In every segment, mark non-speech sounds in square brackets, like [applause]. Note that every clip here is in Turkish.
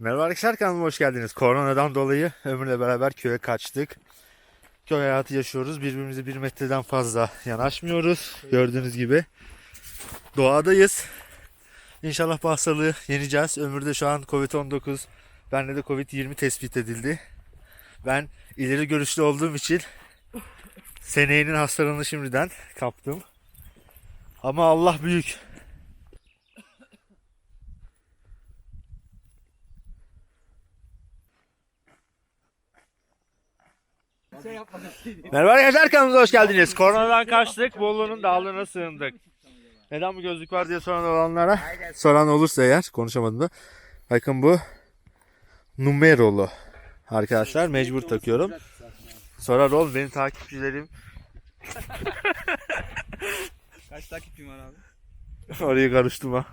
Merhaba arkadaşlar kanalıma hoş geldiniz. Koronadan dolayı Ömür'le beraber köye kaçtık. Köy hayatı yaşıyoruz. Birbirimize bir metreden fazla yanaşmıyoruz. Gördüğünüz gibi. Doğadayız. İnşallah bu hastalığı yeneceğiz. Ömür'de şu an Covid-19, bende de Covid-20 tespit edildi. Ben ileri görüşlü olduğum için seneyenin hastalığını şimdiden kaptım. Ama Allah büyük. Merhaba arkadaşlar kanalımıza hoş geldiniz. Koronadan kaçtık, Bolu'nun dağlarına sığındık. Neden bu gözlük var diye soran olanlara, soran olursa eğer, konuşamadım da. Bakın bu numerolu. Arkadaşlar mecbur takıyorum. Sorar ol benim takipçilerim Kaç takipçim var abi? [laughs] orayı karıştırma.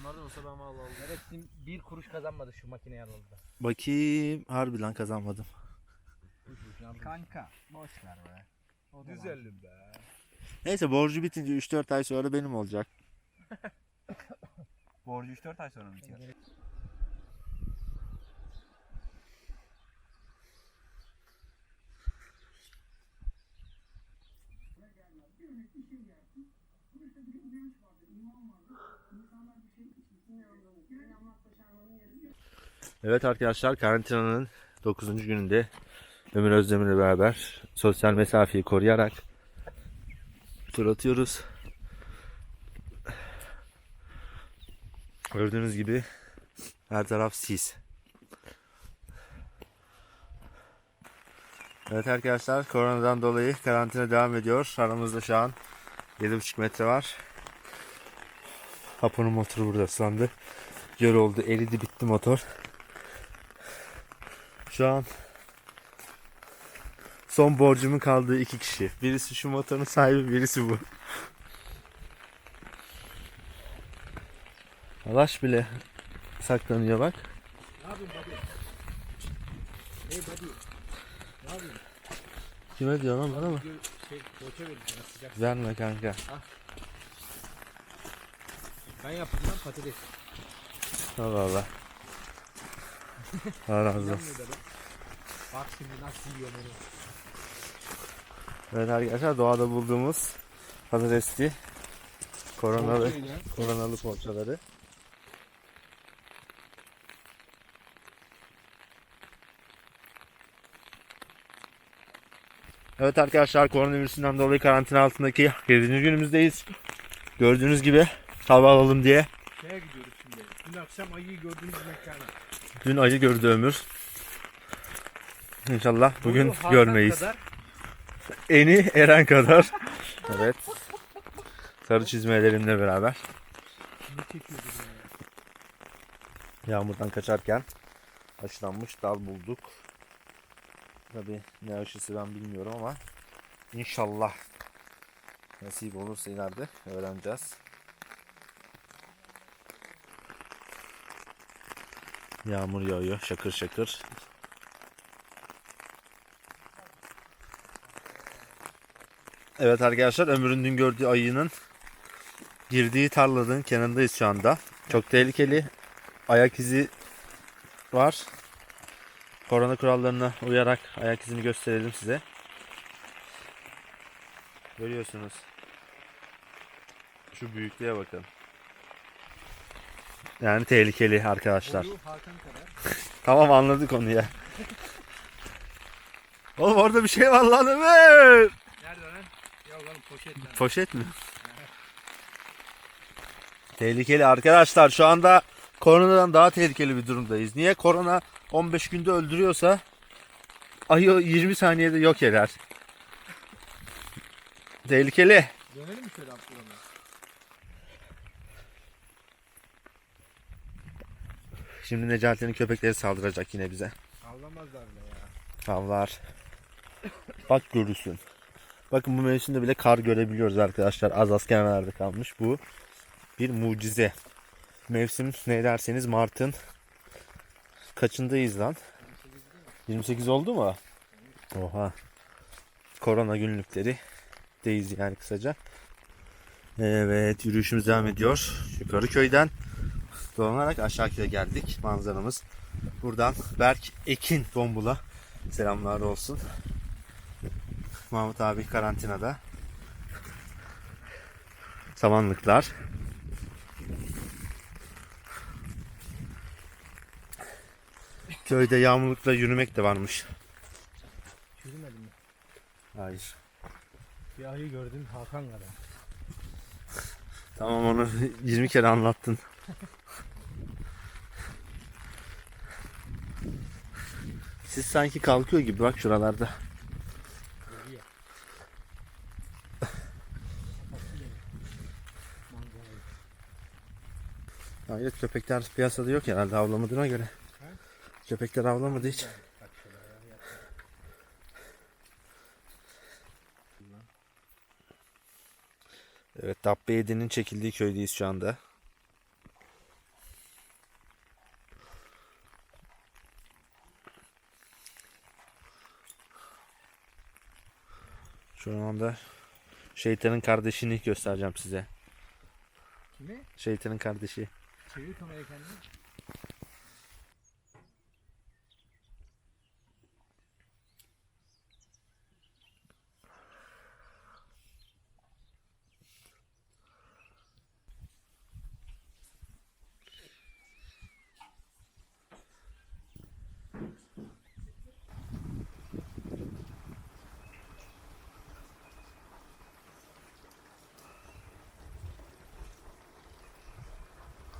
Onlardan olsa ben Allah Allah. Evet bir kuruş kazanmadı şu makineye alalım da. Bakayım harbi lan kazanmadım. Kanka boş ver be. Güzelim be. Neyse borcu bitince 3-4 ay sonra benim olacak. [laughs] Borcu 3-4 ay sonra mı bitiyor? Evet arkadaşlar karantinanın 9. gününde Ömür Özdemir'le beraber sosyal mesafeyi koruyarak tur atıyoruz. Gördüğünüz gibi her taraf sis. Evet arkadaşlar koronadan dolayı karantina devam ediyor. Aramızda şu an 7,5 metre var. Apo'nun motoru burada ıslandı. Göl oldu eridi bitti motor. Şu an son borcumun kaldığı iki kişi. Birisi şu motorun sahibi, birisi bu. Alaş bile saklanıyor bak. Kime diyor lan bana mı? Verme kanka. Ben yaptım lan patates. Allah Allah. Allah razı olsun. Bak şimdi nasıl yiyor. Evet arkadaşlar doğada bulduğumuz patatesli koronalı, koronalı poğaçaları. Evet arkadaşlar koronavirüsünden dolayı karantina altındaki 7. günümüzdeyiz. Gördüğünüz gibi hava alalım diye. Dün akşam ayıyı gördüğümüz mekana. Dün ayı gördü ömür. İnşallah bugün Boyu görmeyiz. kadar Eni Eren kadar. Evet. Sarı çizmelerimle beraber. Yağmurdan kaçarken aşılanmış dal bulduk. Tabi ne aşısı ben bilmiyorum ama inşallah nasip olursa ileride öğreneceğiz. Yağmur yağıyor şakır şakır. Evet arkadaşlar Ömür'ün dün gördüğü ayının girdiği tarlanın kenarındayız şu anda. Çok tehlikeli ayak izi var. Korona kurallarına uyarak ayak izini gösterelim size. Görüyorsunuz. Şu büyüklüğe bakın. Yani tehlikeli arkadaşlar. [laughs] Tamam anladık onu ya. Oğlum orada bir şey var lan Ömer. Nerede lan? Yok oğlum poşet lan. Poşet mi? Tehlikeli arkadaşlar. Şu anda koronadan daha tehlikeli bir durumdayız. Niye? Korona 15 günde öldürüyorsa ayı 20 saniyede yok eder. Tehlikeli. Dönelim mi şöyle Abdurrahman? Şimdi Necati'nin köpekleri saldıracak yine bize. Avlamazlar bile ya. Avlar. Bak görürsün. Bakın bu mevsimde bile kar görebiliyoruz arkadaşlar. Az az kenarlarda kalmış. Bu bir mucize. Mevsim ne derseniz Mart'ın kaçındayız lan? 28 oldu mu? Oha. Korona günlükleri deyiz yani kısaca. Evet yürüyüşümüz devam ediyor. Yukarı köyden dolanarak aşağı köye geldik. Manzaramız buradan Berk Ekin Dombul'a selamlar olsun. Mahmut abi karantinada. Samanlıklar. Köyde yağmurlukla yürümek de varmış. Yürümedim mi? Hayır. Bir ayı gördüm Hakan kadar. Tamam onu 20 kere anlattın. [laughs] Siz sanki kalkıyor gibi bak şuralarda. Hayır köpekler piyasada yok herhalde avlamadığına göre. He? Köpekler avlamadı hiç. Evet Dabbe 7'nin çekildiği köydeyiz şu anda. Şu anda şeytanın kardeşini göstereceğim size. Kimi? Şeytanın kardeşi. Çevir kamerayı kendini.